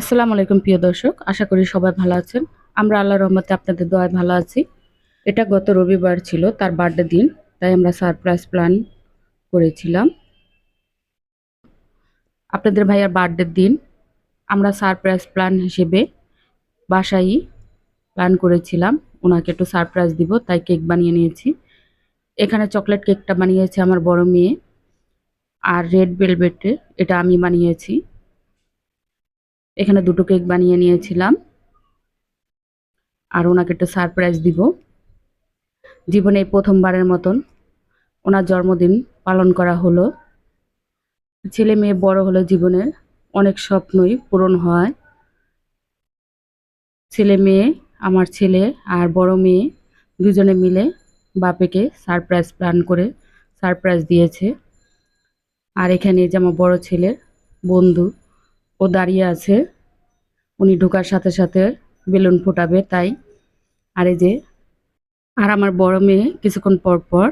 আসসালামু আলাইকুম, প্রিয় দর্শক। আশা করি সবাই ভালো আছেন। আমরা আল্লাহর রহমতে আপনাদের দোয়ায় ভালো আছি। এটা গত রবিবার ছিল, তার বার্থডে দিন, তাই আমরা সারপ্রাইজ প্ল্যান করেছিলাম। আপনাদের ভাইয়ার বার্থডের দিন, আমরা সারপ্রাইজ প্ল্যান হিসেবে বাসায় প্ল্যান করেছিলাম। ওনাকে একটু সারপ্রাইজ দিব, তাই কেক বানিয়ে নিয়েছি। এখানে চকলেট কেকটা বানিয়েছে আমার বড় মেয়ে, আর রেড ভেলভেটে এটা আমি বানিয়েছি। এখানে দুটো কেক বানিয়ে নিয়েছিলাম। আর ওনাকে একটা সারপ্রাইজ দিব। জীবনে প্রথমবারের মতন ওনার জন্মদিন পালন করা হলো। ছেলে মেয়ে বড় হলে জীবনের অনেক স্বপ্নই পূরণ হয়। ছেলে মেয়ে, আমার ছেলে আর বড় মেয়ে দুজনে মিলে বাপেকে সারপ্রাইজ প্ল্যান করে সারপ্রাইজ দিয়েছে। আর এখানে যে আমার বড় ছেলের বন্ধু ও দাঁড়িয়ে আছে। উনি ঢোকার সাথে সাথে বেলুন ফোটাবে, তাই। আর এই যে, আর আমার বড় মেয়ে কিছুক্ষণ পর পর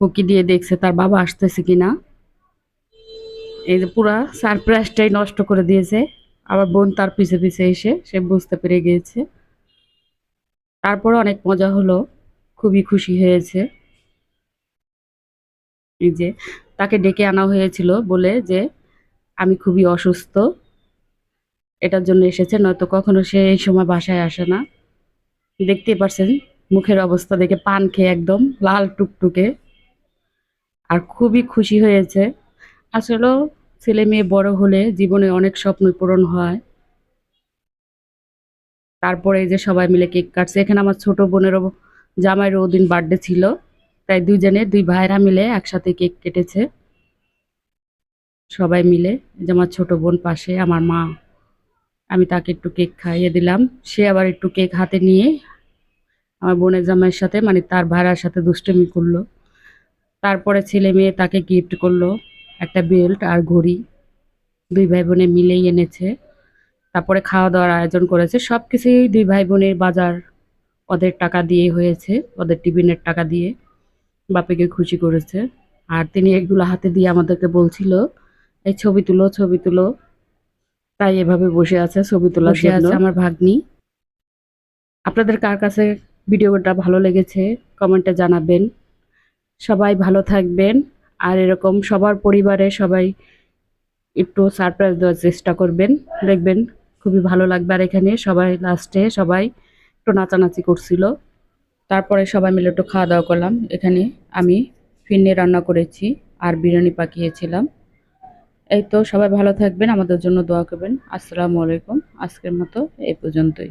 উকি দিয়ে দেখছে, তার বাবা আসতেছে কিনা এই যে পুরা সারপ্রাইজটাই নষ্ট করে দিয়েছে। আবার বোন তার পিছে পিছে এসে, সে বুঝতে পেরে গিয়েছে। তারপরে অনেক মজা হলো, খুবই খুশি হয়েছে। এই যে, তাকে ডেকে আনা হয়েছিল বলে যে আমি খুবই অসুস্থ। এটার জন্য এসেছে, নয়তো কখনো সে এই সময় বাসায় আসে না। দেখতেই পারছেন, মুখের অবস্থা দেখে পান খেয়ে একদম লাল টুকটুকে। আর খুবই খুশি হয়েছে। আসলেও ছেলে মেয়ে বড় হলে জীবনে অনেক স্বপ্ন পূরণ হয়। তারপরে এই যে সবাই মিলে কেক কাটছে। এখানে আমার ছোট বোনেরও জামাইয়ের ওদিন বার্থডে ছিল। তাই দুইজনে, দুই ভাইরা মিলে একসাথে কেক কেটেছে। সবাই মিলে যে আমার ছোট বোন পাশে, আমার মা, আমি তাকে একটু কেক খাইয়ে দিলাম। সে আবার একটু কেক হাতে নিয়ে আমার বোনের জামাইয়ের সাথে মানে তার ভাড়ার সাথে দুষ্টুমি করল। তারপরে ছেলে মেয়ে তাকে গিফট করল, একটা বেল্ট আর ঘড়ি। দুই ভাই বোনে মিলেই এনেছে। তারপরে খাওয়া দাওয়ার আয়োজন করেছে। সব কিছুই দুই ভাই বোনের বাজার, ওদের টাকা দিয়ে হয়েছে, ওদের টিফিনের টাকা দিয়ে। বাপেকে খুশি করেছে। আর তিনি এগুলো হাতে দিয়ে আমাদেরকে বলছিল এই ছবি তুলো ছবি তুলো। তাই এভাবে বসে আছে ছবি তোলার বসে আছে আমার ভাগ্নি। আপনাদের কার কাছে ভিডিওটা ভালো লেগেছে কমেন্টে জানাবেন। সবাই ভালো থাকবেন। আর এরকম সবার পরিবারে সবাই একটু সারপ্রাইজ দেওয়ার চেষ্টা করবেন। দেখবেন খুবই ভালো লাগবে। আর এখানে সবাই লাস্টে সবাই একটু নাচানাচি করছিল। তারপরে সবাই মিলে একটু খাওয়া দাওয়া করলাম। এখানে আমি ফিরনি রান্না করেছি আর বিরিয়ানি পাকিয়েছিলাম। এই তো সবাই ভালো থাকবেন, আমাদের জন্য দোয়া করবেন। আসসালামু আলাইকুম, আজকের মতো এই পর্যন্তই।